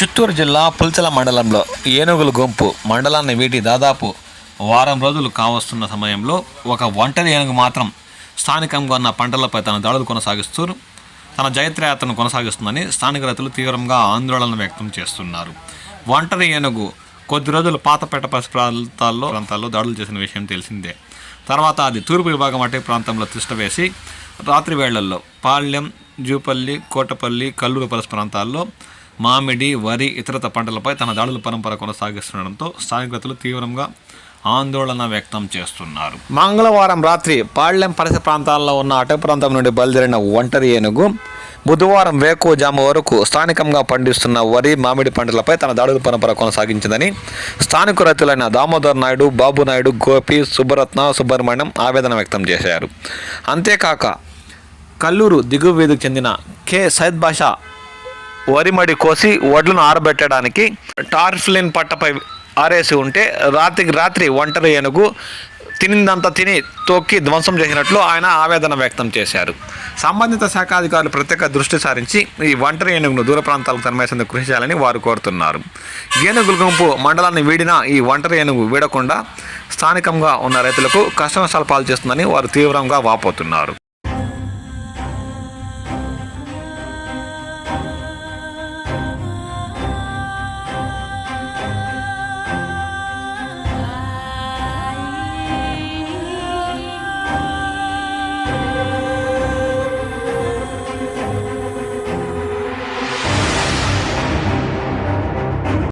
చిత్తూరు జిల్లా పుల్చల మండలంలో ఏనుగుల గుంపు మండలాన్ని వీటి దాదాపు వారం రోజులు కావస్తున్న సమయంలో ఒక ఒంటరి ఏనుగు మాత్రం స్థానికంగా ఉన్న పంటలపై తన దాడులు కొనసాగిస్తూ తన జైత్రయాత్రను కొనసాగిస్తుందని స్థానిక రైతులు తీవ్రంగా ఆందోళన వ్యక్తం చేస్తున్నారు. ఒంటరి ఏనుగు కొద్ది రోజులు పాతపేట పరిసర ప్రాంతాల్లో ప్రాంతాల్లో దాడులు చేసిన విషయం తెలిసిందే. తర్వాత అది తూర్పు విభాగం అటే ప్రాంతంలో తిష్టవేసి రాత్రి వేళల్లో పాళ్యం జూపల్లి కోటపల్లి కల్లూరు పరిసర ప్రాంతాల్లో మామిడి వరి ఇతరత పంటలపై తన దాడుల పరంపర కొనసాగిస్తుండడంతో స్థానికులు తీవ్రంగా ఆందోళన వ్యక్తం చేస్తున్నారు. మంగళవారం రాత్రి పాళ్యం పరిసర ప్రాంతాల్లో ఉన్న అటవీ ప్రాంతం నుండి బయలుదేరిన ఒంటరి ఏనుగు బుధవారం వేకోజాము వరకు స్థానికంగా పండిస్తున్న వరి మామిడి పంటలపై తన దాడుల పరంపర కొనసాగించిందని స్థానిక రైతులైన దామోదర్ నాయుడు బాబు నాయుడు గోపి సుబ్బరత్న సుబ్రహ్మణ్యం ఆవేదన వ్యక్తం చేశారు. అంతేకాక కల్లూరు దిగువ వీధికి చెందిన కె. సైద్ బాషా వరి మడి కోసి వడ్లను ఆరబెట్టడానికి టార్ఫ్లిన్ పట్టపై ఆరేసి ఉంటే రాత్రికి రాత్రి ఒంటరి ఏనుగు తినిందంతా తిని తొక్కి ధ్వంసం చేసినట్లు ఆయన ఆవేదన వ్యక్తం చేశారు. సంబంధిత శాఖ అధికారులు ప్రత్యేక దృష్టి సారించి ఈ ఒంటరి ఏనుగును దూర ప్రాంతాలకు తరిమేసేందుకు కృషి చేయాలని వారు కోరుతున్నారు. ఏనుగుల గుంపు మండలాన్ని వీడిన ఈ ఒంటరి ఏనుగు వీడకుండా స్థానికంగా ఉన్న రైతులకు కష్ట నష్టాలు పాలు చేస్తుందని వారు తీవ్రంగా వాపోతున్నారు.